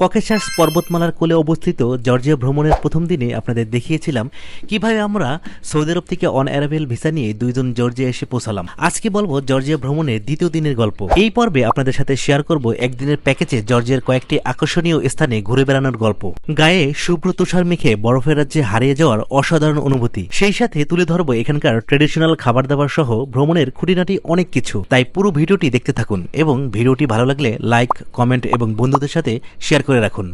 Caucasus পর্বতমালার কোলে অবস্থিত জর্জিয়া ভ্রমণের প্রথম দিনে আপনাদের দেখিয়েছিলাম কীভাবে আমরা সৌদি আরব থেকে অন অ্যারাবেল ভিসা নিয়ে দুইজন জর্জিয়া এসে পৌঁছালাম। আজকে বলব জর্জিয়া ভ্রমণের দ্বিতীয় দিনের গল্প। এই পর্বে আপনাদের সাথে শেয়ার করব একদিনের প্যাকেজে জর্জিয়ার কয়েকটি আকর্ষণীয় স্থানে ঘুরে বেড়ানোর গল্প। গায়ে শুভ্র তুষার মেখে বরফের রাজ্যে হারিয়ে যাওয়ার অসাধারণ অনুভূতি। সেই সাথে তুলে ধরবো এখানকার ট্রেডিশনাল খাবার দাবার সহ ভ্রমণের খুঁটিনাটি অনেক কিছু। তাই পুরো ভিডিওটি দেখতে থাকুন এবং ভিডিওটি ভালো লাগলে লাইক, কমেন্ট এবং বন্ধুদের সাথে শেয়ার করে রাখুন।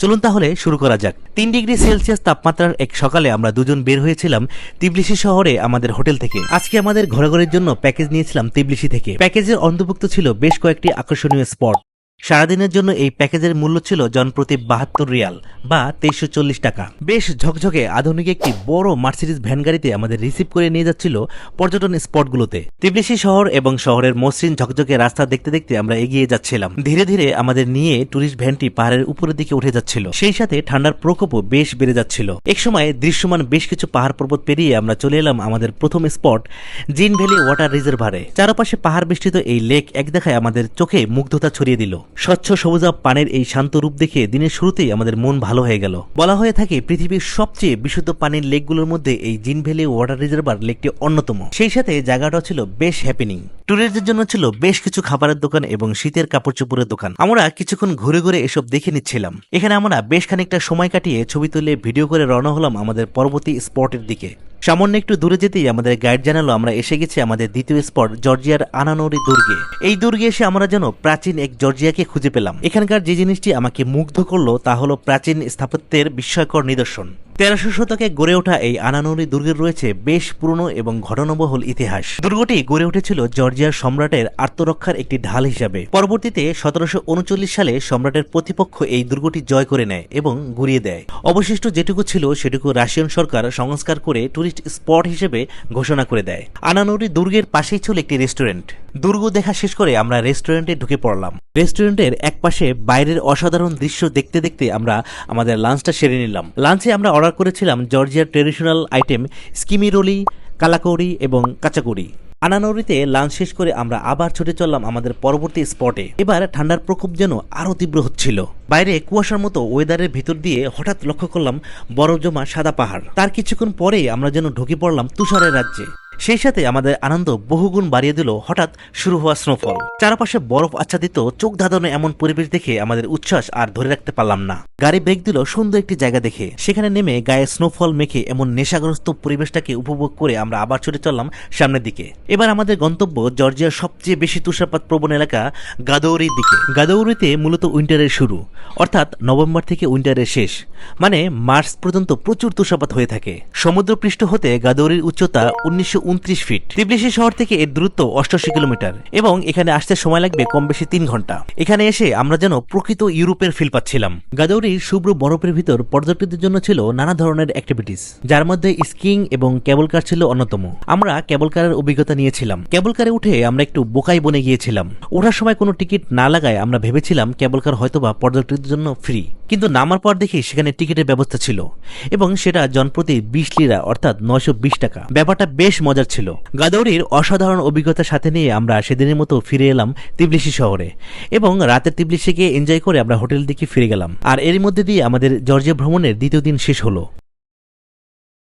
চলুন তাহলে শুরু করা যাক। তিন ডিগ্রি সেলসিয়াস তাপমাত্রার এক সকালে আমরা দুজন বের হয়েছিলাম তিবলিসি শহরে আমাদের হোটেল থেকে। আজকে আমাদের ঘোরাঘুরির জন্য প্যাকেজ নিয়েছিলাম তিবলিসি থেকে। প্যাকেজের অন্তর্ভুক্ত ছিল বেশ কয়েকটি আকর্ষণীয় স্পট। সারাদিনের জন্য এই প্যাকেজের মূল্য ছিল জনপ্রতি বাহাত্তর রিয়াল বা তেইশশো চল্লিশ টাকা। বেশ ঝকঝকে আধুনিক একটি বড় মার্সিডিজ ভ্যান গাড়িতে আমাদের রিসিভ করে নিয়ে যাচ্ছিল পর্যটন স্পটগুলোতে। তিবলিসি শহর এবং শহরের মসৃণ ঝকঝকে রাস্তা দেখতে দেখতে আমরা এগিয়ে যাচ্ছিলাম। ধীরে ধীরে আমাদের নিয়ে টুরিস্ট ভ্যানটি পাহাড়ের উপরের দিকে উঠে যাচ্ছিল। সেই সাথে ঠান্ডার প্রকোপও বেশ বেড়ে যাচ্ছিল। এক সময় দৃশ্যমান বেশ কিছু পাহাড় পর্বত পেরিয়ে আমরা চলে এলাম আমাদের প্রথম স্পট, জিন ভ্যালি ওয়াটার রিজার্ভারে। চারপাশে পাহাড় বেষ্টিত এই লেক এক দেখায় আমাদের চোখে মুগ্ধতা ছড়িয়ে দিল। স্বচ্ছ সবুজা পানের এই শান্ত রূপ দেখে দিনের শুরুতেই আমাদের মন ভালো হয়ে গেল। বলা হয়ে থাকে, পৃথিবীর সবচেয়ে বিশুদ্ধ পানির লেকগুলোর মধ্যে এই জিন ভ্যালি ওয়াটার রিজার্ভার লেকটি অন্যতম। সেই সাথে জায়গাটা ছিল বেশ হ্যাপেনিং ট্যুরিস্টদের জন্য ছিল বেশ কিছু খাবারের দোকান এবং শীতের কাপড় চোপড়ের দোকান। আমরা কিছুক্ষণ ঘুরে ঘুরে এসব দেখে নিচ্ছিলাম। এখানে আমরা বেশ খানিকটা সময় কাটিয়ে ছবি তুলে ভিডিও করে রওনা হলাম আমাদের পরবর্তী স্পটের দিকে। সামান্য একটু দূরে যেতেই আমাদের গাইড জানালো, আমরা এসে গেছি আমাদের দ্বিতীয় স্পট, জর্জিয়ার আনানোরি দুর্গে। এই দুর্গে এসে আমরা যেন প্রাচীন এক জর্জিয়াকে খুঁজে পেলাম। এখানকার যে জিনিসটি আমাকে মুগ্ধ করল তা হলো প্রাচীন স্থাপত্যের বিস্ময়কর নিদর্শন। তেরোশো শতকে গড়ে ওঠা এই আনানুরি দুর্গের রয়েছে বেশ পুরনো এবং ঘটনাবহুল ইতিহাস। দুর্গটি গড়ে উঠেছিল জর্জিয়ার সম্রাটের আত্মরক্ষার একটি ঢাল হিসাবে। পরবর্তীতে সতেরোশো উনচল্লিশ সালে সম্রাটের প্রতিপক্ষ এই দুর্গটি জয় করে নেয় এবং ঘুরিয়ে দেয়। অবশিষ্ট যেটুকু ছিল সেটুকু রাশিয়ান সরকার সংস্কার করে টুরিস্ট স্পট হিসেবে ঘোষণা করে দেয়। আনানুরি দুর্গের পাশেই ছিল একটি রেস্টুরেন্ট দুর্গ দেখা শেষ করে আমরা রেস্টুরেন্টে ঢুকে পড়লাম। রেস্টুরেন্টের একপাশে বাইরের অসাধারণ দৃশ্য দেখতে দেখতে আমরা আমাদের লাঞ্চটা সেরে নিলাম। লাঞ্চে আমরা অর্ডার করেছিলাম জর্জিয়ার ট্রেডিশনাল আইটেম স্কিমি রোলি কালাকৌড়ি এবং কাঁচাকড়ি। আনানৌরিতে লাঞ্চ শেষ করে আমরা আবার ছুটে চললাম আমাদের পরবর্তী স্পটে এবার ঠান্ডার প্রকোপ যেন আরও তীব্র হচ্ছিল। বাইরে কুয়াশার মতো ওয়েদারের ভিতর দিয়ে হঠাৎ লক্ষ্য করলাম বরফ জমা সাদা পাহাড়। তার কিছুক্ষণ পরে আমরা যেন ঢুকে পড়লাম তুষারের রাজ্যে। সেই সাথে আমাদের আনন্দ বহুগুণ বাড়িয়ে দিল হঠাৎ শুরু হওয়া স্নোফল চারপাশে বরফ আচ্ছাদিত, চোখ ধাঁধানো এমন পরিবেশ দেখে আমাদের উচ্ছ্বাস আর ধরে রাখতে পারলাম না। গাড়ি ব্রেক দিল সুন্দর একটি জায়গা দেখে। সেখানে নেমে গায়ে স্নোফল মেখে এমন নেশাগ্রস্ত পরিবেশটাকে উপভোগ করে আমরা আবার ছুটে চললাম সামনের দিকে। এবার আমাদের গন্তব্য জর্জিয়ার সবচেয়ে বেশি তুষারপাত প্রবণ এলাকা গাদৌরির দিকে। গাদৌরিতে মূলত উইন্টারের শুরু, অর্থাৎ নভেম্বর থেকে উইন্টারের শেষ। মানে মার্চ পর্যন্ত প্রচুর তুষারপাত হয়ে থাকে। সমুদ্রপৃষ্ঠ হতে গাদৌরির উচ্চতা উনিশশো উনত্রিশ ফিট। তিবলিসি শহর থেকে এর দূরত্ব অষ্টআশি কিলোমিটার এবং এখানে আসতে সময় লাগবে কম বেশি তিন ঘণ্টা। এখানে এসে আমরা যেন প্রকৃত ইউরোপের ফিল পাচ্ছিলাম। গাদৌরির শুভ্র বরফের ভিতর পর্যটকদের জন্য ছিল নানা ধরনের অ্যাক্টিভিটিস যার মধ্যে স্কিং এবং কেবল কার ছিল অন্যতম। আমরা কেবল কারের অভিজ্ঞতা নিয়েছিলাম। কেবল কারে উঠে আমরা একটু বোকাই বনে গিয়েছিলাম। ওঠার সময় কোনো টিকিট না লাগায় আমরা ভেবেছিলাম কেবল কার হয়তোবা পর্যটকদের জন্য ফ্রি কিন্তু নামার পর দেখি সেখানে টিকিটের ব্যবস্থা ছিল এবং সেটা জনপ্রতি বিশ লিরা, অর্থাৎ নয়শো বিশ টাকা। ব্যাপারটা বেশ মজার ছিল। গাদৌরির অসাধারণ অভিজ্ঞতার সাথে নিয়ে আমরা সেদিনের মতো ফিরে এলাম তিবলিসি শহরে এবং রাতের তিবলিসিকে এনজয় করে আমরা হোটেল দিকে ফিরে গেলাম। আর এর মধ্যে দিয়ে আমাদের জর্জিয়া ভ্রমণের দ্বিতীয় দিন শেষ হলো।